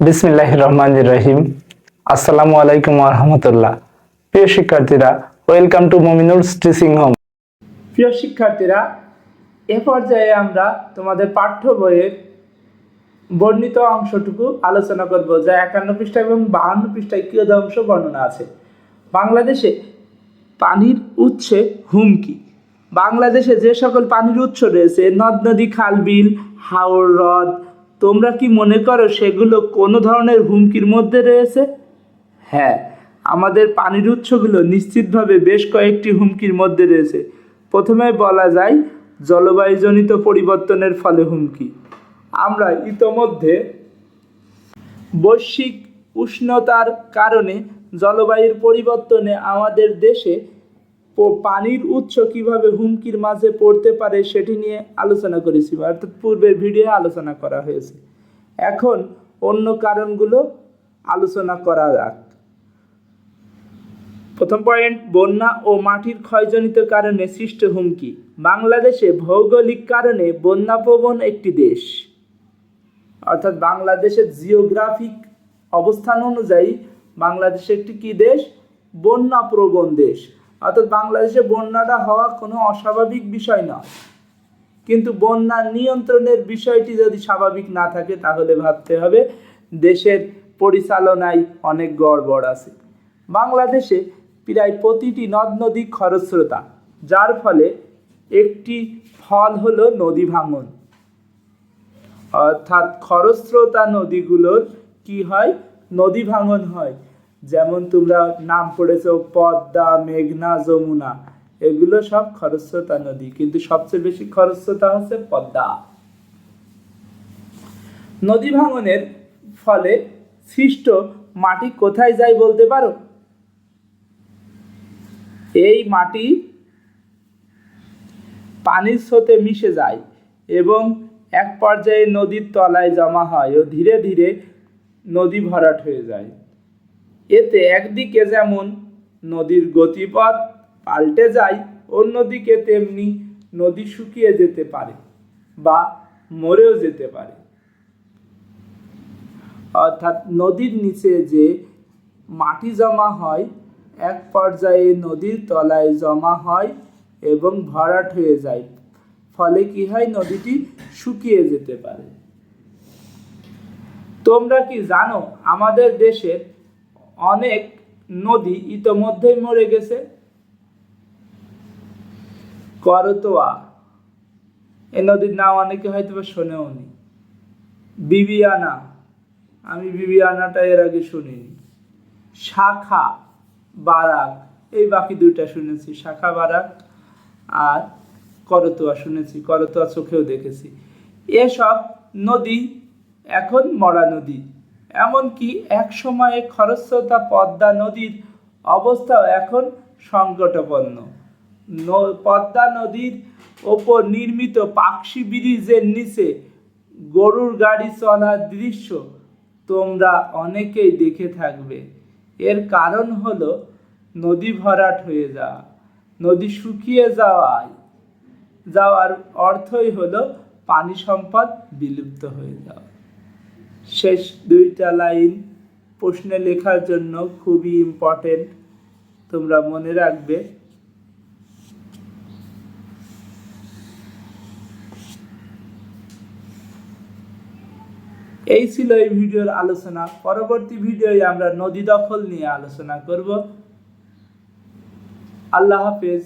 বিসমিল্লাহ রহমান রহিম আসসালামু আলাইকুম রহমতুল্লাহ। প্রিয় শিক্ষার্থীরা, welcome to Mominul teaching home. প্রিয় শিক্ষার্থীরা, এ পর্যায়ে আমরা তোমাদের পাঠ্য বইয়ের বর্ণিত অংশটুকু আলোচনা করব, যা একান্ন পৃষ্ঠা এবং বাহান্ন পৃষ্ঠায় কিয়দ অংশ বর্ণনা আছে। বাংলাদেশে পানির উৎসে হুমকি। বাংলাদেশে যে সকল পানির উৎস রয়েছে, নদ, নদী, খাল, বিল, হাওর, হ্রদ তোমরা কি মনে করো সেগুলো কোনো ধরনের হুমকির মধ্যে রয়েছে? হ্যাঁ আমাদের পানির উৎসগুলো নিশ্চিতভাবে বেশ কয়েকটি হুমকির মধ্যে রয়েছে। প্রথমে বলা যায়, জলবায়ুজনিত পরিবর্তনের ফলে হুমকি। আমরা ইতোমধ্যে বৈশ্বিক উষ্ণতার কারণে জলবায়ুর পরিবর্তনে আমাদের দেশে পানির উৎস কীভাবে হুমকির মাঝে পড়তে পারে সেটি নিয়ে আলোচনা করেছি, অর্থাৎ পূর্বের ভিডিও আলোচনা করা হয়েছে। এখন অন্য কারণগুলো আলোচনা করা যাক। প্রথম পয়েন্ট বন্যা ও মাটির ক্ষয়জনিত কারণে সৃষ্ট হুমকি। বাংলাদেশে ভৌগোলিক কারণে বন্যাপ্রবণ একটি দেশ। অর্থাৎ বাংলাদেশের জিওগ্রাফিক অবস্থান অনুযায়ী বাংলাদেশ একটি কি দেশ? বন্যা প্রবণ দেশ। অর্থাৎ বাংলাদেশে বন্যাটা হওয়া কোনো অস্বাভাবিক বিষয় নয় কিন্তু বন্যা নিয়ন্ত্রণের বিষয়টি যদি স্বাভাবিক না থাকে, তাহলে ভাবতে হবে দেশের পরিচালনায় অনেক গড়বড় আছে। বাংলাদেশে প্রায় প্রতিটি নদ নদী খরস্রোতা, যার ফলে একটি ফল হলো নদী ভাঙন। অর্থাৎ খরস্রোতা নদীগুলোর কি হয়? নদী ভাঙন হয়। যেমন তোমরা নাম পড়েছো পদ্মা, মেঘনা, যমুনা, এগুলো সব খরস্রোতা নদী, কিন্তু সবচেয়ে বেশি খরস্রোতা হচ্ছে পদ্মা। নদী ভাঙনের ফলে সৃষ্ট মাটি কোথায় যায় বলতে পারো? এই মাটি পানির স্রোতে মিশে যায় এবং এক পর্যায়ে নদীর তলায় জমা হয় ও ধীরে ধীরে নদী ভরাট হয়ে যায়। এতে একদিকে যেমন নদীর গতিপথ পাল্টে যায়, অন্যদিকে তেমনি নদী শুকিয়ে যেতে পারে বা মরেও যেতে পারে। অর্থাৎ নদীর নিচে যে মাটি জমা হয়, এক পর্যায়ে নদীর তলায় জমা হয় এবং ভরাট হয়ে যায়। ফলে কি হয়? নদীটি শুকিয়ে যেতে পারে। তোমরা কি জানো, আমাদের দেশের অনেক নদী ইতোমধ্যেই মরে গেছে। করতোয়া। এই নদীর নাম অনেকে হয়তো বা শোনেও নি। বিবিয়ানা। আমি বিবিয়ানাটা এর আগে শুনিনি। শাখা বারাক। এই বাকি দুইটা শুনেছি, শাখা বারাক আর করতোয়া শুনেছি, করতোয়া চোখেও দেখেছি। এসব নদী এখন মরা নদী। এমনকি এক সময়ে খরস্রোতা পদ্মা নদীর অবস্থাও এখন সংকটপন্ন। পদ্মা নদীর ওপর নির্মিত পাকশি ব্রিজের নিচে গরুর গাড়ি চলার দৃশ্য তোমরা অনেকেই দেখে থাকবে। এর কারণ হলো নদী ভরাট হয়ে যাওয়া, নদী শুকিয়ে যাওয়ায়। যাওয়ার অর্থই হলো পানি সম্পদ বিলুপ্ত হয়ে যাওয়া। শেষ দুইটা লাইন প্রশ্নে লেখার জন্য খুবই ইম্পর্টেন্ট তোমরা মনে রাখবে। এই ছিল এই ভিডিওর আলোচনা। পরবর্তী ভিডিওয়ে আমরা নদী দখল নিয়ে আলোচনা করব। আল্লাহ হাফেজ।